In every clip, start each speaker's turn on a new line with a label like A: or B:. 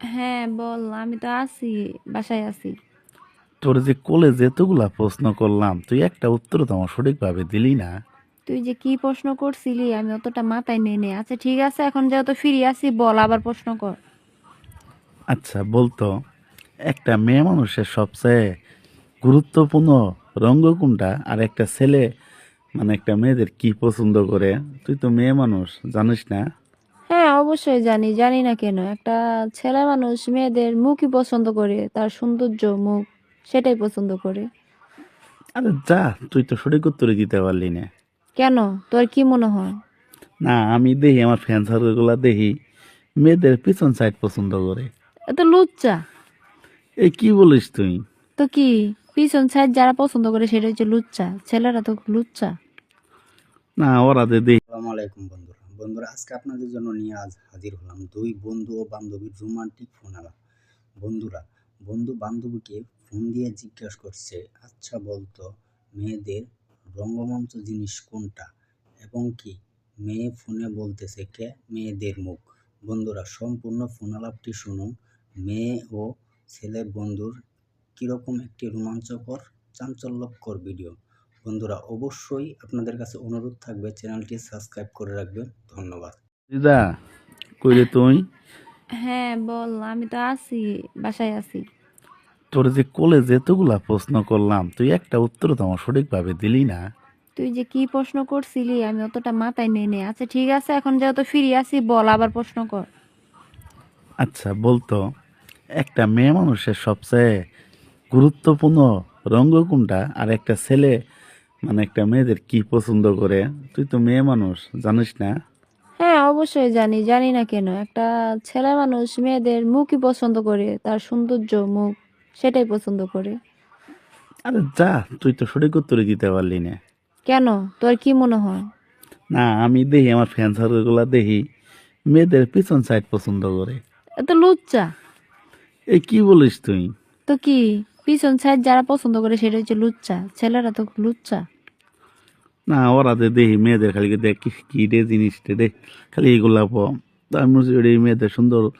A: হ্যাঁ বল আমি তো আছি বাসায় আছি।
B: তোর যে কলেজে এতগুলা প্রশ্ন করলাম তুই একটা উত্তর তো আমার সঠিকভাবে দিলি না।
A: তুই যে কি প্রশ্ন করছিলি আমি অতটা মাথায় নেই নে। আচ্ছা ঠিক আছে এখন যেহেতু ফিরে আসি বল আবার প্রশ্ন কর।
B: আচ্ছা বলতো একটা মেয়ে মানুষের সবচেয়ে গুরুত্বপূর্ণ রঙ্গ কোনটা? আর একটা ছেলে মানে একটা মেয়েদের কি পছন্দ করে? তুই তো মেয়ে মানুষ জানিস না?
A: হ্যাঁ অবশ্যই জানি জানি না কেন। একটা ছেলে মানুষ মেয়েদের মুখই পছন্দ করে তার সৌন্দর্য মুখ সেটাই পছন্দ করে।
B: আরে যা তুই তো সঠিক উত্তরে দিতে পারলি না।
A: কেন? তোর কি মনে হয়?
B: না আমি দেখি আমার ফ্যান সার্কেলগুলো দেখি মেয়েদের পিছন সাইড পছন্দ করে।
A: এত লুচ্চা।
B: এ কি বলিস তুই?
A: তো কি পিছন সাইড যারা পছন্দ করে সেটা হচ্ছে লুচ্চা। ছেলেরা তো লুচ্চা।
B: না ওরা দেখি
C: আসসালামু আলাইকুম বন্ধুরা। বন্ধুরা, আজকে আপনাদের জন্য নিয়ে আজ হাজির হলাম দুই বন্ধু ও বান্ধবীর রোমান্টিক ফোন আলাপ। বন্ধুরা, বন্ধু বান্ধবীকে ফোন দিয়ে জিজ্ঞাসা করছে আচ্ছা বলতো, মেয়েদের রঙ্গমঞ্চ জিনিস কোনটা এবং কি? মেয়ে ফোনে বলতেছে, কে? মেয়েদের মুখ। বন্ধুরা, সম্পূর্ণ ফোন আলাপটি শুনুন। মেয়ে ও ছেলের বন্ধুর কীরকম একটি রোমাঞ্চকর, চাঞ্চল্যকর ভিডিও। বন্ধুরা অবশ্যই আপনাদের কাছে অনুরোধ থাকবে চ্যানেলটি সাবস্ক্রাইব করে রাখবেন। ধন্যবাদ।
B: দিদা কইলে তুই?
A: হ্যাঁ বল আমি তো আছি বাসায় আছি।
B: তোর যে কলেজে এতগুলা প্রশ্ন করলাম তুই একটা উত্তর তো আমার সঠিকভাবে দিলি না।
A: তুই যে কি প্রশ্ন করছিলি আমি অতটা মাথায় নেই নে। আচ্ছা ঠিক আছে এখন যেহেতু ফিরে আসি বল আবার প্রশ্ন কর।
B: আচ্ছা বলতো একটা মেয়ে মানুষের সবচেয়ে গুরুত্বপূর্ণ রঙ্গ কোনটা? আর একটা ছেলে মানে একটা মেয়েদের কি পছন্দ করে? তুই তো মেয়ে মানুষ জানিস না?
A: হ্যাঁ অবশ্যই জানি জানি না কেন। একটা ছেলে মানুষ মেয়েদের মুখই পছন্দ করে তার সৌন্দর্য মুখ সেটাই পছন্দ করে।
B: আরে যা তুই তো সঠিক উত্তরে দিতে পারলি না।
A: কেন? তোর কি মনে হয়?
B: না আমি দেখি আমার ফ্যান সার্কেলগুলো দেখি মেয়েদের পিছন সাইড পছন্দ করে।
A: এত লুচ্চা।
B: এ কি বলিস তুই?
A: তো কি? পিছন সাইড যারা পছন্দ করে সেটা হচ্ছে লুচ্চা। ছেলেরা তো লুচ্চা।
B: না ওরা যে দেখি মেয়েদের খালি দেখ কি- রে জিনিসটা রে খালি এগুলা প তা আমি বলছি, ওটা মেয়েদের সুন্দর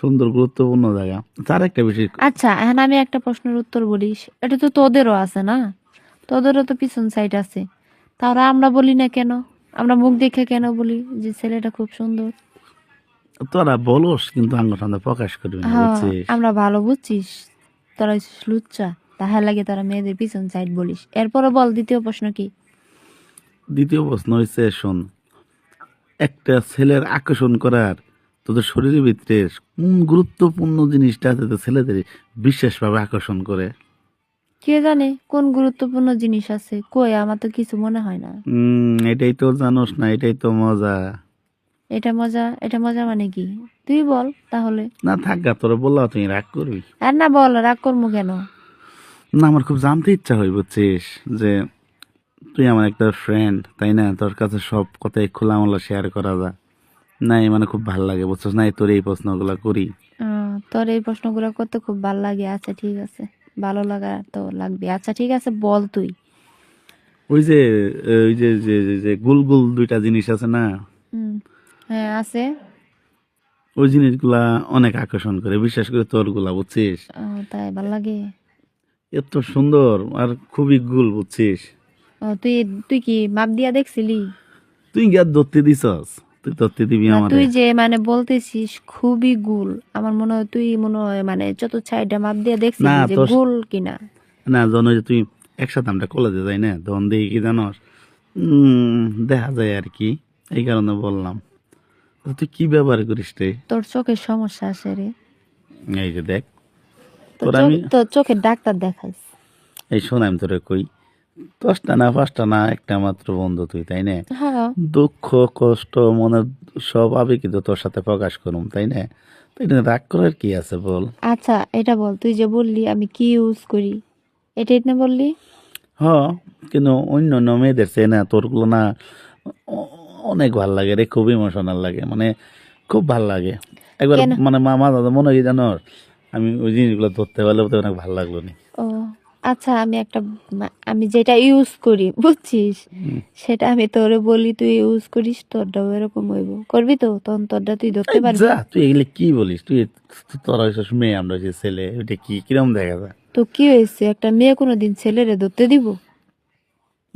B: সুন্দর গুরুত্বপূর্ণ জায়গা। তার একটা বিষয়
A: আচ্ছা এখন আমি একটা প্রশ্নের উত্তর বলিস এটা তো তোদেরও আছে না? তোদেরও তো পিছন সাইড আছে। তাহলে আমরা বলি না কেন? আমরা মুখ দেখে কেন বলি যে ছেলেটা খুব সুন্দর?
B: তোরা বলস কিন্তু আঙ্গ প্রকাশ করবি না
A: হ্যাঁ আমরা ভালো বুঝছিস। তোরা হচ্ছিস লুচ্চা তাহার লাগে তারা মেয়েদের পিছন সাইড বলিস। এরপরে বল দ্বিতীয় প্রশ্ন কি?
B: দ্বিতীয় প্রশ্ন হচ্ছে শোন একটা ছেলের আকর্ষণ করার তোদের শরীরের ভিতরে কোন গুরুত্বপূর্ণ জিনিসটা আছে তো ছেলেদের বিশেষভাবে আকর্ষণ করে?
A: কে জানে কোন গুরুত্বপূর্ণ জিনিস আছে? কই আমার তো কিছু মনে হয় না।
B: এটাই তো জানোস না এটাই তো মজা।
A: এটা মজা এটা মজা মানে কি? তুই বল তাহলে।
B: না থাক গা তোরা বললা তুই রাগ করবি।
A: আর না বল রাগ করব কেন?
B: না আমার খুব জানতে ইচ্ছা হয় বুঝছিস? যে তুই আমার একটা ফ্রেন্ড তাই না? তোর কাছে সব কথাই খোলামেলা শেয়ার করা যায়। নাই মানে খুব ভালো লাগে বুঝছিস? না তোর এই প্রশ্নগুলো করি।
A: তোর এই প্রশ্নগুলো করতে খুব ভালো লাগে আচ্ছা ঠিক আছে। ভালো লাগা তো লাগবে। আচ্ছা ঠিক আছে বল তুই।
B: ওই যে ওই যে যে যে- যে গুল গুল দুইটা জিনিস আছে না?
A: হুম। হ্যাঁ আছে।
B: ওই জিনিসগুলা অনেক আকর্ষণ করে বিশেষ করে তোরগুলা বুঝছিস?
A: তাই ভালো লাগে।
B: এত সুন্দর আর খুবই গুল বুঝছিস?
A: তুই তুই কি মাপ দিয়া দেখছিলি?
B: তুই গিয়া ধরতে দিছস? তুই ধরতে দিবি আমার
A: তুই যে মানে বলতেছিস খুবই গুল। আমার মনে হয় তুই মনে হয় মানে যত সাইডটা মাপ দিয়ে দেখছিস যে গুল কিনা।
B: না জন যে তুই একসাথে আমরা কলেজে যাই না তখন দেখি কি জানস? দেখা যায় আর কি এই কারণে বললাম। তুই কি ব্যবহার করিস রে?
A: তোর চোখের সমস্যা আছে রে।
B: এই যে দেখ
A: তোর
B: আমি
A: তোর চোখের ডাক্তার দেখাইস।
B: এই শোন আমি তোরে কই দশটা না পাঁচটা না একটা মাত্র বন্ধু তুই তাই না?
A: হ্যাঁ।
B: দুঃখ কষ্ট মনের সব আবেগ কিন্তু তোর সাথে প্রকাশ করুম তাই না? তো এটা রাগ করার কি আছে বল?
A: আচ্ছা এটা বল তুই যে বললি আমি কি ইউজ করি এটা না বললি?
B: হ কিন্তু অন্য অন্য মেয়েদের চেয়ে না তোরগুলো না অনেক ভালো লাগে রে খুব ইমোশনাল লাগে মানে খুব ভালো লাগে। একবার মানে মা মা দাদা মনে হয় জানো? আমি ওই জিনিসগুলো ধরতে পারলে তো অনেক ভালো লাগল নি।
A: ও আচ্ছা আমি একটা আমি যেটা ইউজ করি বুঝছিস? সেটা আমি তোরে বলি তুই ইউজ করিস তোরটাও এরকম হইব। করবি তো? তখন তোরটা তুই ধরতে পারবি।
B: যা তুই এগুলো কি বলিস? তুই তোরা হইছিস মেয়ে আমরা হইছি ছেলে ওইটা কি কিরম দেখা যায়?
A: তো কি হয়েছে? একটা মেয়ে কোনোদিন ছেলেরে ধরতে দিব?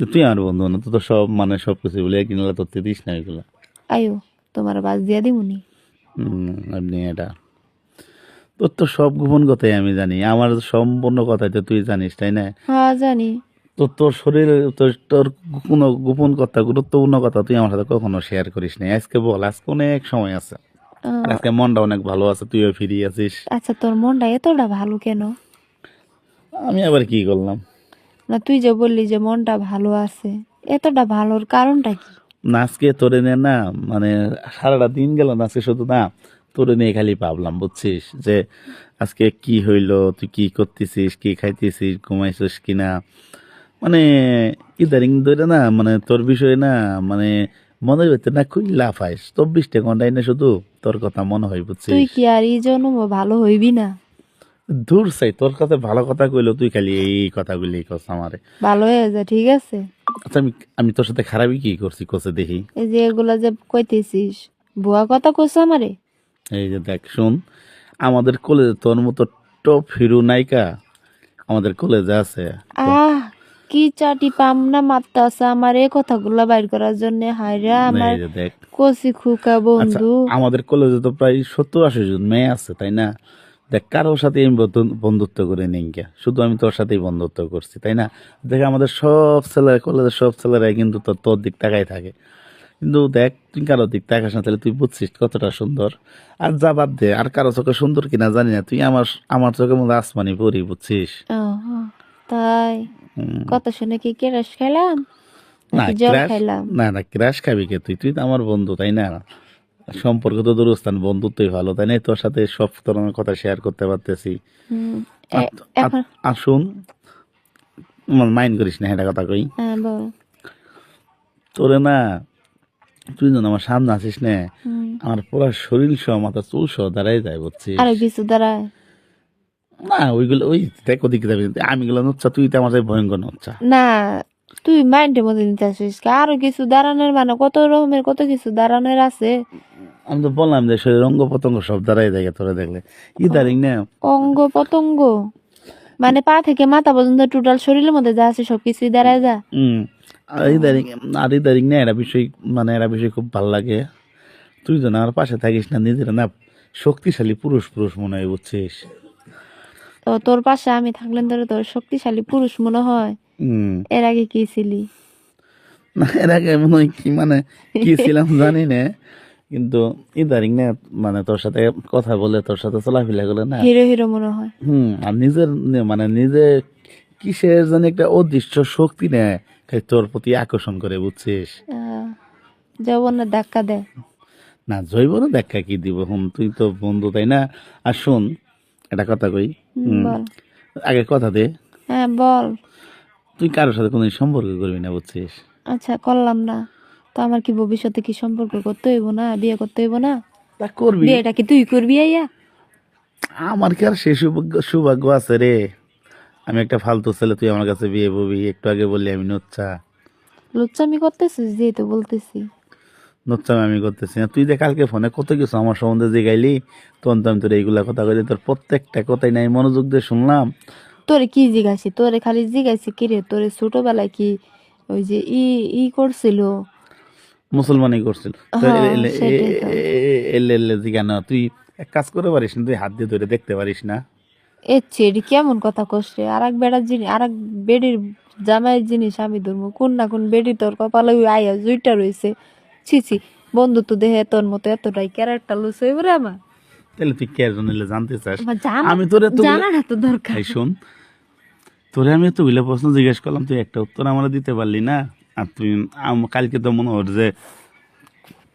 B: তুই আমার বন্ধু না তো সব মানে সব কিছু বলে কিনলে তোর দিস না এগুলো
A: আয়ো তোমার বাস দিয়া দিমুনি
B: আপনি এটা তোর তো সব গোপন কথাই আমি জানি আমার সম্পূর্ণ কথাই তো তুই জানিস তাই না?
A: হ্যাঁ জানি।
B: তো তোর শরীরে তোর তোর কোনো গোপন কথা গুরুত্বপূর্ণ কথা তুই আমার সাথে কখনো শেয়ার করিস না আজকে বল আজকে অনেক সময় আছে। আজকে মনটা অনেক ভালো আছে তুইও ফিরে আছিস।
A: আচ্ছা তোর মনটা এতটা ভালো কেন?
B: আমি আবার কি করলাম?
A: না তুই যে বললি যে মনটা ভালো আছে এতটা ভালোর কারণটা কি?
B: না আজকে তোরে নে না মানে সারাটা দিন গেল না আজকে শুধু না তোরে নিয়ে খালি ভাবলাম বুঝছিস? যে আজকে কি হইল তুই কি করতেছিস কি খাইতেছিস ঘুমাইছিস কিনা? মানে ইদারিং ধরে না মানে তোর বিষয়ে না মানে মনের ভিতরে না খুব লাফাইস। চব্বিশটা ঘন্টায় না শুধু তোর কথা মনে হয় বুঝছিস?
A: তুই কি আর এই জন্য ভালো হইবি না?
B: দূর চাই তোর কাছে ভালো কথা কইলো তুই খালি এই কথাগুলি কস আমারে।
A: ভালো হয়ে যা ঠিক আছে?
B: আচ্ছা আমি আমি তোর সাথে খারাপই কি করছি কোসে দেখি।
A: এই যে এগুলা যে কইতেছিস কথা কইছ আমারে?
B: এই যে দেখ শুন আমাদের কলেজে তোর মতো টপ হিরো নায়িকা আমাদের কলেজে আছে।
A: আহ কি চাটি পাম না মারতে আছে আমার এই কথাগুলা বাইর করার জন্য হায়রা আমার কচি খুকা
B: আচ্ছা
A: বন্ধু।
B: আমাদের কলেজে তো প্রায় সত্তর আশি জন মেয়ে আছে তাই না? দেখ কারোর সাথে আমি বন্ধুত্ব করে নেই কে শুধু আমি তোর সাথেই বন্ধুত্ব করছি তাই না? দেখ আমাদের সব ছেলেরা কলেজের সব ছেলেরাই কিন্তু তোর তোর দিক তাকাই থাকে। কিন্তু দেখ তুই কারোর দিক তাকাস না তাহলে তুই বুঝছিস কতটা সুন্দর। আর যা বাদ দে আর কারও চোখে সুন্দর কিনা জানি না। তুই আমার আমার চোখের মধ্যে আসমানি পড়ি বুঝছিস?
A: তাই। কথা শুনে কি কেরাস খেলাম?
B: না ক্রাশ
A: খাইলাম
B: না না ক্রাশ খাবি কে তুই? তুই তো আমার বন্ধু তাই না? সম্পর্ক তো দূরস্থান বন্ধুত্বই ভালো তাই না? তোর সাথে সব ধরনের কথা শেয়ার করতে পারতেছি। শুন মাইন্ড করিস না এটা কথা কই।
A: হ্যাঁ
B: তোরে না তুই যেন আমার সামনে আসিস না আমার পুরো শরীর সহ মাথা চুল সহ দাঁড়াই যায় বুঝছিস?
A: আরও কিছু দাঁড়ায়?
B: না ওইগুলো ওই দেখ ওদিকে যাবি। আমি গুলো নচ্ছা তুই তো আমার ভয়ঙ্কর নচ্ছা।
A: না তুই মাইন্ডের মধ্যে নিতে আসিস? আরও কিছু দাঁড়ানোর মানে কত রকমের কত কিছু দাঁড়ানোর আছে?
B: আমি তো বললাম যে শরীর অঙ্গ প্রত্যঙ্গ সব দাঁড়াই যায় তোরা দেখলে। ইদারিং না
A: অঙ্গ পতঙ্গ মানে পা থেকে মাথা পর্যন্ত টোটাল শরীরের মধ্যে যা আছে সব সবকিছুই দাঁড়ায় যা?
B: হুম আর ইদারিং আর ইদারিং না এরা বিষয় মানে এরা বিষয় খুব ভালো লাগে। তুই তো না আমার পাশে থাকিস না নিজের না শক্তিশালী পুরুষ পুরুষ মনে হয় বুঝছিস?
A: তো তোর পাশে আমি থাকলেন তোর তোর শক্তিশালী পুরুষ মনে হয়। এর আগে কি ছিলি?
B: না এর আগে মনে হয় কি মানে কি ছিলাম জানি না। কিন্তু ইদারিং না মানে তোর সাথে কথা বলে তোর সাথে চলাফেরা করলে না।
A: হিরো হিরো মনে হয়।
B: হুম আর নিজের মানে নিজে কিসের জানি একটা অদৃশ্য শক্তি নেয় তোর প্রতি আকর্ষণ করে বুঝছিস?
A: যৌবনের ধাক্কা দেয়
B: না জৈবনে দেখা কি দিব? হুম তুই তো বন্ধু তাই না? আর শোন একটা কথা কই। আগে কথা দে।
A: হ্যাঁ বল।
B: তুই কারোর সাথে কোনো সম্পর্ক করবি না বুঝছিস?
A: আচ্ছা করলাম না। তো আমার কি ভবিষ্যতে কি সম্পর্ক করতে হইব না বিয়ে করতে হইব না?
B: তা করবি।
A: বিয়েটা কি তুই করবি আইয়া?
B: আমার কি আর সে সৌভাগ্য সৌভাগ্য আছে রে? আমি একটা ফালতু ছেলে তুই আমার কাছে বিয়ে ববি একটু আগে বললি আমি নোচ্ছা
A: লুচ্চামি করতেছিস যেহেতু বলতেছি।
B: নোচ্ছা আমি করতেছি না। তুই যে কালকে ফোনে কত কিছু আমার সম্বন্ধে জিগাইলি। তখন তো আমি তোর এইগুলা কথা কইলি তোর প্রত্যেকটা কথাই নাই মনোযোগ দিয়ে শুনলাম।
A: তোরে কি জিগাইছি? তোরে খালি জিগাইছি কি রে? তোরে ছোটবেলায় কি ওই যে ই ই করছিল?
B: মুসলমানই করছিল।
A: হ্যাঁ,
B: জিগানো তুই এক কাজ করে পারিস না তুই হাত দিয়ে ধরে দেখতে পারিস না।
A: এ ছেড়ি কেমন কথা রে? আর এক বেড়ার জিনিস আর এক বেডির জামাইয়ের জিনিস আমি ধরবো। কোন না কোন বেডি তোর কপালে ওই আয়া জুইটা রয়েছে ছি ছি বন্ধু তো দেহে তোর মতো এতটাই ক্যারেক্টার লুস হইব রে আমার।
B: তাহলে তুই কে জন্য জানতে চাস? আমি তোরে তো
A: জানাটা তো দরকার।
B: শোন তোরে আমি তো বিলে প্রশ্ন জিজ্ঞেস করলাম, তুই একটা উত্তর আমরা দিতে পারলি না। আর তুই কালকে তো মনে হর যে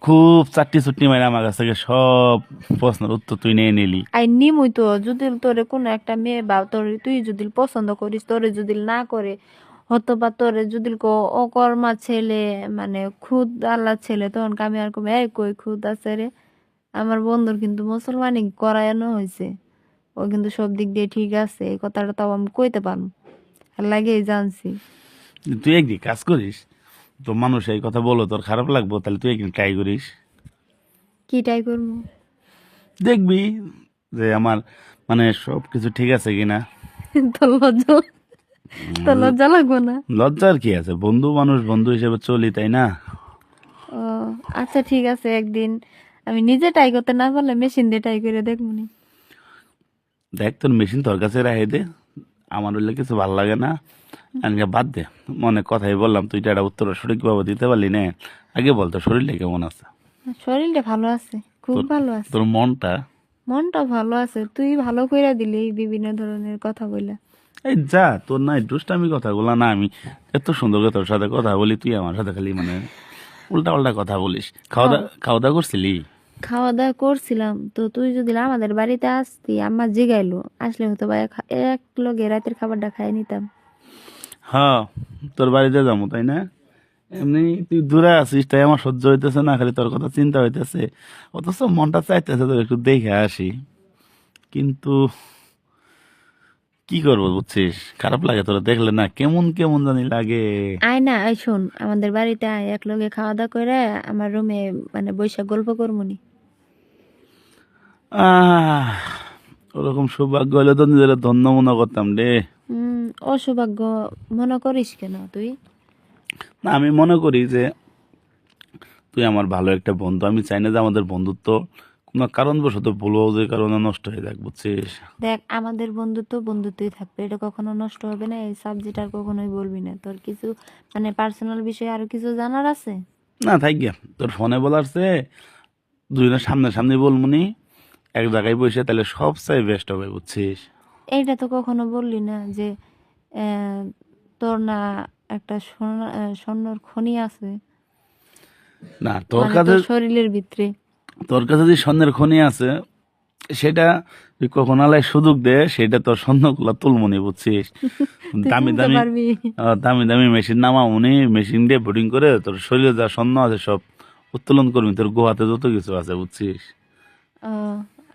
B: খুব চারটি চুটনি মারে আমার কাছ থেকে সব প্রশ্নের উত্তর তুই নিয়ে নিলি।
A: আই নিমুই তো, যদি তোরে কোনো একটা মেয়ে বা তোর তুই যদি পছন্দ করিস, তোরে যদি না করে হতো বা তোরে যদি অকর্মা ছেলে মানে খুদ আল্লাহ ছেলে, তখন আমি আর কমে এই কই খুদ আছে রে? আমার বন্ধুর কিন্তু মুসলমানি করায়ানো হয়েছে ও কিন্তু সব দিক দিয়ে ঠিক আছে, এই কথাটা তাও আমি কইতে পারব। লাগেই জানছি।
B: তুই একদিন কাজ করিস তো মানুষ এই কথা বলো তোর খারাপ লাগবো তাহলে তুই একদিন ট্রাই করিস।
A: কি ট্রাই করব?
B: দেখবি যে আমার মানে সব কিছু ঠিক আছে কিনা।
A: তোর লজ্জা তোর লজ্জা লাগবো না?
B: লজ্জার কি আছে? বন্ধু মানুষ বন্ধু হিসেবে চলি তাই না?
A: ও আচ্ছা ঠিক আছে একদিন আমি নিজে ট্রাই করতে না পারলে মেশিন দিয়ে ট্রাই করে দেখব
B: দেখ তোর মেশিন তোর কাছে রাখে দে। আমার হইলে কিছু ভালো লাগে না। আমি বাদ দে। মনে কথাই বললাম তুই তো একটা উত্তর সঠিকভাবে দিতে পারলি না। আগে বলতো শরীরটা কেমন আছে?
A: শরীরটা ভালো আছে খুব ভালো আছে।
B: তোর মনটা?
A: মনটা ভালো আছে তুই ভালো কইরা দিলি এই বিভিন্ন ধরনের কথা বললা
B: এই যা তোর না দুষ্টামি কথাগুলো না আমি এত সুন্দর করে তোর সাথে কথা বলি তুই আমার সাথে খালি মানে উল্টা উল্টা কথা বলিস। খাওয়া দাওয়া খাওয়া দাওয়া করছিলি?
A: খাওয়া দাওয়া করছিলাম তো তুই যদি আমাদের বাড়িতে আসতি আম্মা জিগাইলো। আসলে হতো বা এক- লগে রাতের খাবারটা খাই নিতাম।
B: হ্যাঁ তোর বাড়িতে যাব তাই না? এমনি তুই দূরে আছিস তাই আমার সহ্য হইতেছে না খালি তোর কথা চিন্তা হইতেছে। অথচ মনটা চাইতেছে তোর একটু দেখে আসি। কিন্তু কি করব বুঝছিস? খারাপ লাগে তোরা দেখলে না কেমন কেমন জানি লাগে।
A: আয় না আয় শোন আমাদের বাড়িতে আয় এক লগে খাওয়া দাওয়া করে আমার রুমে মানে বৈশাখ গল্প করব নি
B: ওরকম সৌভাগ্য হলে তো নিজের ধন্য মনে করতাম রে।
A: অসৌভাগ্য মনে করিস কেন তুই?
B: না আমি মনে করি যে তুই আমার ভালো একটা বন্ধু। আমি চাই না যে আমাদের বন্ধুত্ব কোনো কারণবশত ভুল যে কারণে নষ্ট হয়ে যাক বুঝছিস?
A: দেখ আমাদের বন্ধুত্ব বন্ধুত্বই থাকবে। এটা কখনো নষ্ট হবে না এই সাবজেক্ট আর কখনোই বলবি না। তোর কিছু মানে পার্সোনাল বিষয়ে আরও কিছু জানার আছে?
B: না থাক তোর ফোনে বলার চেয়ে দুজনের সামনে সামনে বলমুনি। এক জায়গায় বসে তাহলে সবচেয়ে বেস্ট হবে বুঝছিস?
A: এইটা তো কখনো বললি না যে তোর না একটা স্বর্ণর খনি আছে।
B: না তোর
A: মানে
B: কাছে
A: শরীরের ভিতরে।
B: তোর কাছে যে স্বর্ণের খনি আছে সেটা তুই কখন আলাই সুযোগ দে সেটা তোর স্বর্ণগুলো তুলমনি বুঝছিস? দামি দামি দামি দামি মেশিন নামা উনি মেশিন দিয়ে বোর্ডিং করে তোর শরীরে যা স্বর্ণ আছে সব উত্তোলন করবি তোর গোয়াতে যত কিছু আছে বুঝছিস?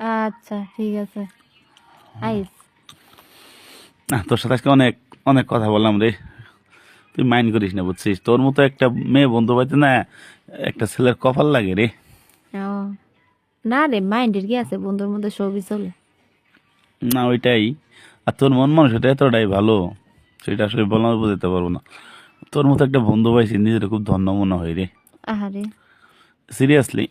A: আচ্ছা ঠিক আছে। আইস।
B: না তোর সাথে আজকে অনেক অনেক কথা বললাম রে। তুই মাইন্ড করিস না বুঝছিস? তোর মতো একটা মেয়ে বন্ধু পাইতে না একটা ছেলের কপাল লাগে রে।
A: ও না রে মাইন্ডের কি আছে? বন্ধুর মধ্যে সবই চলে।
B: না ওইটাই। আর তোর মন মানুষ এটা এতটাই ভালো সেটা আসলে বলা বোঝাতে পারব না। তোর মতো একটা বন্ধু পাইছি নিজের খুব ধন্য মনে হয় রে।
A: আহারে।
B: সিরিয়াসলি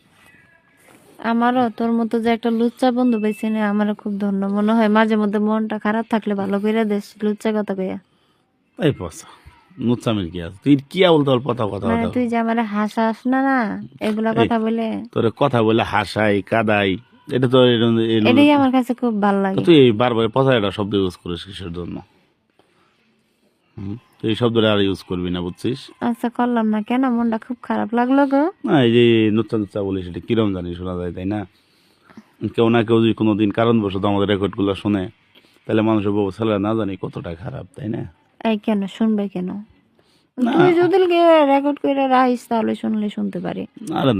A: আমারও তোর মতো যে একটা লুচ্চা বন্ধু পাইছি না আমারও খুব ধন্য। মনে হয় মাঝে মধ্যে মনটা খারাপ থাকলে ভালো করে দেশ লুচ্চা কথা কইয়া।
B: এই পয়সা নুচ্চামির কি আছে? তুই কি বলতে তোর কথা কথা
A: মানে তুই যে আমার হাসাস না না এগুলা কথা বলে।
B: তোর কথা বলে হাসাই কাদাই এটা তো
A: এটাই আমার কাছে খুব ভালো লাগে।
B: তুই বারবার পচা একটা শব্দ ইউজ করিস কিসের জন্য? তুই এই শব্দটা আর ইউজ করবি না বুঝছিস?
A: আচ্ছা করলাম না। কেন? মনটা খুব খারাপ লাগল গো।
B: না এই যে নুচ্চা নুচ্চা বলিস এটা কিরম জানি শোনা যায় তাই না? কেউ না কেউ যদি কোনোদিন কারণবশত আমাদের রেকর্ডগুলো শুনে তাহলে মানুষের বউ ছেলেরা না জানি কতটা খারাপ তাই না?
A: এই কেন? শুনবে কেন। তুই যদি রেকর্ড করে রাখিস তাহলে শুনলে শুনতে পারি।
B: আরে না।